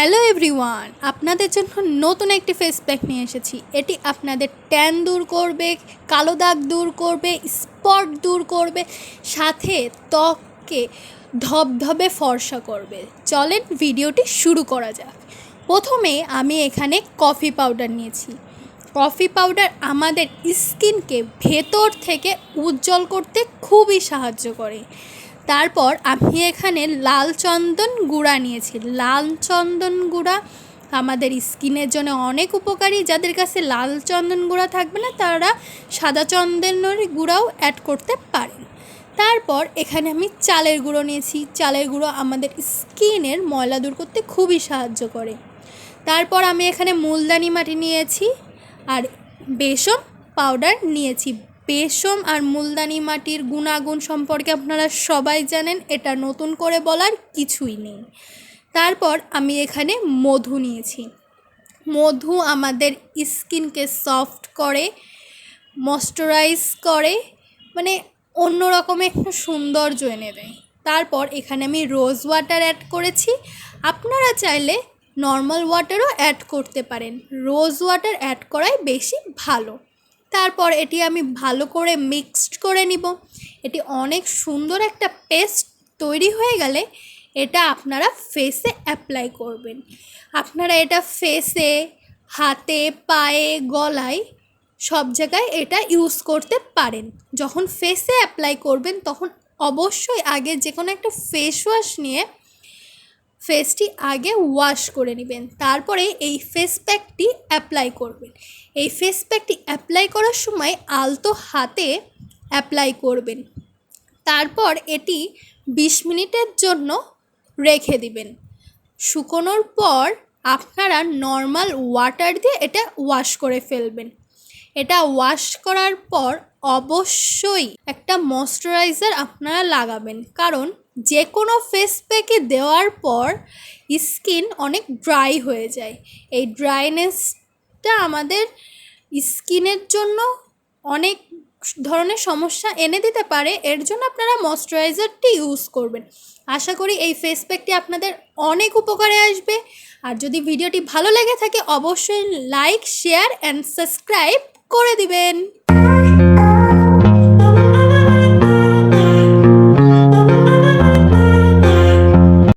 Hello everyone, আপনাদের জন্য নতুন একটি ফেস প্যাক নিয়ে এসেছি। এটি আপনাদের ট্যান দূর করবে, কালো দাগ দূর করবে স্পট দূর করবে, সাথে ত্বককে ধবধবে ফর্সা করবে। চলেন ভিডিওটি শুরু করা যাক। প্রথমে আমি এখানে কফি পাউডার নিয়েছি। কফি পাউডার আমাদের স্কিনকে ভেতর থেকে উজ্জ্বল করতে খুবই সাহায্য করে। তারপর আমি এখানে লাল চন্দন গুঁড়া নিয়েছি। লাল চন্দন গুঁড়া আমাদের স্কিনের জন্য অনেক উপকারী। যাদের কাছে লাল চন্দন গুঁড়া থাকবে না, তারা সাদা চন্দনের গুঁড়াও অ্যাড করতে পারেন। তারপর এখানে আমি চালের গুঁড়ো নিয়েছি। চালের গুঁড়ো আমাদের স্কিনের ময়লা দূর করতে খুবই সাহায্য করে। তারপর আমি এখানে মুলদানি মাটি নিয়েছি আর বেসম পাউডার নিয়েছি। বেসম আর মুলদানি মাটির গুণাগুণ সম্পর্কে আপনারা সবাই জানেন, এটা নতুন করে বলার কিছুই নেই। তারপর আমি এখানে মধু নিয়েছি। মধু আমাদের স্কিনকে সফট করে, ময়শ্চারাইজ করে মানে অন্যরকম একটা সৌন্দর্য এনে দেয়। তারপর এখানে আমি রোজ ওয়াটার অ্যাড করেছি। আপনারা চাইলে নর্মাল ওয়াটারও অ্যাড করতে পারেন। রোজ ওয়াটার অ্যাড করাই বেশি ভালো। তারপর এটি আমি ভালো করে মিক্সড করে নিব। এটি অনেক সুন্দর একটা পেস্ট তৈরি হয়ে গেলে এটা আপনারা ফেসে অ্যাপ্লাই করবেন। আপনারা এটা ফেসে হাতে, পায়ে, গলায় সব জায়গায় এটা ইউজ করতে পারেন। যখন ফেসে অ্যাপ্লাই করবেন তখন অবশ্যই আগে যে কোনো একটা ফেস ওয়াশ নিয়ে ফেসটি আগে ওয়াশ করে নেবেন। তারপরে এই ফেস প্যাকটি অ্যাপ্লাই করবেন। এই ফেস প্যাকটি অ্যাপ্লাই করার সময় আলতো হাতে অ্যাপ্লাই করবেন। তারপর এটি বিশ মিনিটের জন্য রেখে দিবেন। শুকোনোর পর আপনারা নর্মাল ওয়াটার দিয়ে এটা ওয়াশ করে ফেলবেন। এটা ওয়াশ করার পর অবশ্যই একটা ময়শ্চারাইজার আপনারা লাগাবেন। কারণ যে কোনো ফেস প্যাকে দেওয়ার পর স্কিন অনেক ড্রাই হয়ে যায়। এই ড্রাইনেসটা আমাদের স্কিনের জন্য অনেক ধরনের সমস্যা এনে দিতে পারে। এর জন্য আপনারা ময়শ্চারাইজারটি ইউজ করবেন। আশা করি এই ফেস প্যাকটি আপনাদের অনেক উপকারে আসবে। আর যদি ভিডিওটি ভালো লেগে থাকে, অবশ্যই লাইক শেয়ার অ্যান্ড সাবস্ক্রাইব করে দিবেন।